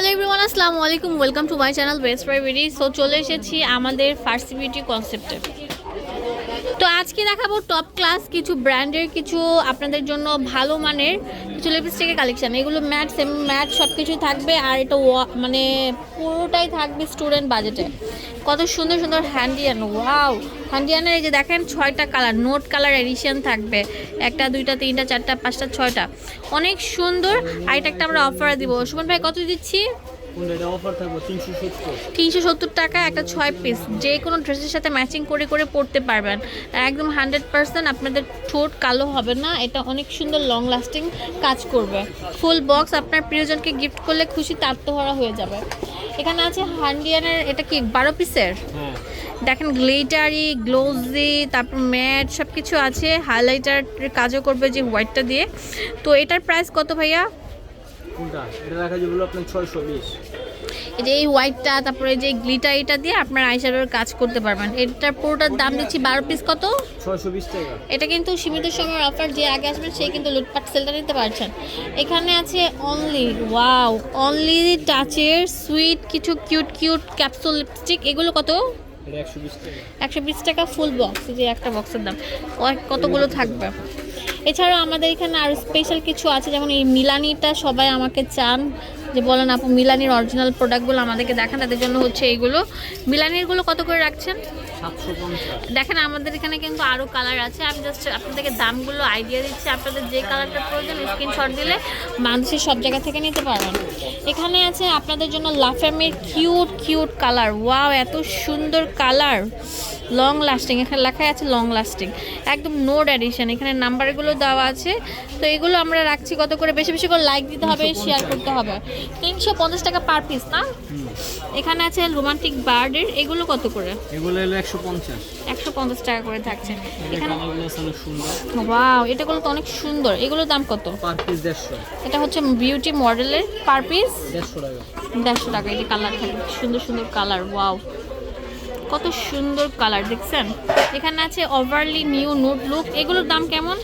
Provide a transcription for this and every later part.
Hello everyone আসসালামু আলাইকুম welcome to my channel best প্রাইভেরি so চলে এসেছি আমাদের ফার্সি বিউটি কনসেপ্টে তো আজকে দেখাবো টপ ক্লাস কিছু ব্র্যান্ডের কিছু আপনাদের জন্য ভালো মানের কিছু লিপস্টিকের কালেকশান এগুলো ম্যাট সেম ম্যাট সব কিছুই থাকবে আর এটা মানে পুরোটাই থাকবে স্টুডেন্ট বাজেটে কত সুন্দর সুন্দর হ্যান্ডিয়ান ওয়াও হ্যান্ডিয়ানের এই যে দেখেন ছয়টা কালার নোট কালার এডিশন থাকবে। একটা, দুইটা, তিনটা, চারটা, পাঁচটা, ছয়টা। অনেক সুন্দর, আর এটা একটা আমরা অফার দিব। সুমন ভাই, কত দিচ্ছি? সত্তর। তিনশো সত্তর টাকা একটা ছয় পিস যে কোনো ড্রেসের সাথে ম্যাচিং করে করে পরতে পারবেন। একদম হান্ড্রেড পার্সেন্ট আপনাদের ঠোঁট কালো হবে না। এটা অনেক সুন্দর লং লাস্টিং কাজ করবে। ফুল বক্স আপনার প্রিয়জনকে গিফট করলে খুশি তাত্মহরা হয়ে যাবে। এখানে আছে হান্ডিয়ানের এটা কি বারো পিসের হ্যাঁ। দেখেন গ্লিটারি গ্লোজি তারপর ম্যাট সব কিছু আছে। হাইলাইটার কাজও করবে যে হোয়াইটটা দিয়ে। তো এটার প্রাইস কত ভাইয়া? এটা রাখা যাবে আপনার ছয়শো বিশ। এই যে এই হোয়াইটটা তারপরে যে গ্লিটার এটা দিয়ে আপনার আইশ্যাডোর কাজ করতে পারবেন। এটার পুরোটার দাম দিচ্ছি বারো পিস কত? ছয়শো বিশ টাকা। এটা কিন্তু সীমিত সময়ের অফার যে আগে আসবেন সেই কিন্তু লুটপাট সেলটা নিতে পারছেন এখানে আছে অনলি ওয়াও অনলি টাচের সুইট কিছু কিউট কিউট ক্যাপসুল লিপস্টিক এগুলো কত? একশো বিশ টাকা। ফুল বক্স যে একটা বক্সের দাম। কতগুলো থাকবে? এছাড়াও আমাদের এখানে আরও স্পেশাল কিছু আছে যেমন এই মিলানিটা সবাই আমাকে চান যে বলেন আপু মিলানির অরিজিনাল প্রোডাক্টগুলো আমাদেরকে দেখান তাদের জন্য হচ্ছে এইগুলো মিলানিরগুলো কত করে রাখছেন? দেখেন আমাদের এখানে কিন্তু আরও কালার আছে আমি জাস্ট আপনাদেরকে দামগুলো আইডিয়া দিচ্ছি আপনাদের যে কালারটা প্রয়োজন স্ক্রিনশট দিলে বাংলাদেশের সব জায়গা থেকে নিতে পারবেন। এখানে আছে আপনাদের জন্য লাফামের কিউট কিউট কালার ওয়াও এত সুন্দর কালার লং লাস্টিং এখানে লেখাই আছে লং লাস্টিং একদম নোট অ্যাডিশন এখানে নাম্বারগুলো দেওয়া আছে তো এগুলো আমরা রাখছি কত করে বেশি বেশি করে লাইক দিতে হবে শেয়ার করতে হবে। তিনশো পঞ্চাশ টাকা পার পিস না? এখানে আছে রোমান্টিক বার্ডের এগুলো কত করে? এগুলো হলো একশো পঞ্চাশ। একশো পঞ্চাশ টাকা করে থাকছে। এখানে ওয়াও এটাগুলো তো অনেক সুন্দর এগুলোর দাম কত? পার পিস দেড়শো। এটা হচ্ছে বিউটি মডেলের পার পিস দেড়শো টাকা। দেড়শো টাকা এই যে কালার থাকে সুন্দর সুন্দর কালার ওয়াও কত সুন্দর কালার দেখছেন? এখানে আছে ওভারলি নিউ নোট লুক এগুলোর দাম কেমন?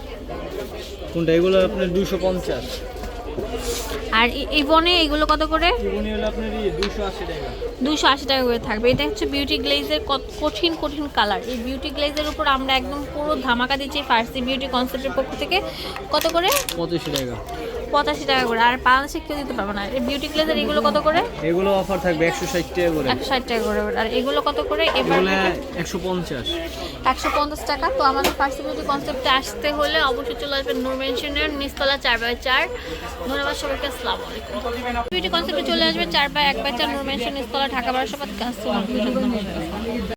কোনটা? এগুলো আপনার দুশো পঞ্চাশ। আর এই- এই বনে এগুলো কত করে? জীবনী হলো আপনার দুশো আশি টাকা। দুশো আশি টাকা করে থাকবে। এটা হচ্ছে বিউটি গ্লেজের কঠিন কঠিন কালার। এই বিউটি গ্লেজের উপর আমরা একদম পুরো ধামাকা দিচ্ছি ফার্সি বিউটি কনসেপ্টের পক্ষ থেকে। কত করে? পঁচিশশো টাকা। পঁচাশি টাকা করে। আর বাংলাদেশে কেউ দিতে পারবে না। বিউটি গ্লেজার এগুলো কত করে? এগুলো অফার থাকবে একশো ষাট টাকা করে। একশো ষাট টাকা করে। আর এগুলো কত করে? এগুলো একশো পঞ্চাশ। একশো পঞ্চাশ টাকা। তো আমাদের ফার্স্ট বিউটি কনসেপ্টে আসতে হলে অবশ্যই চলে আসবেন নূর মেনশনের নিচতলা চার বাই চার। ধন্যবাদ সবাইকে। আসসালামু আলাইকুম। বিউটি কনসেপ্টে চলে আসবে চার বাই এক বাই চার নূর মেনশন নিচতলা ঢাকা বারোশো পাঁচ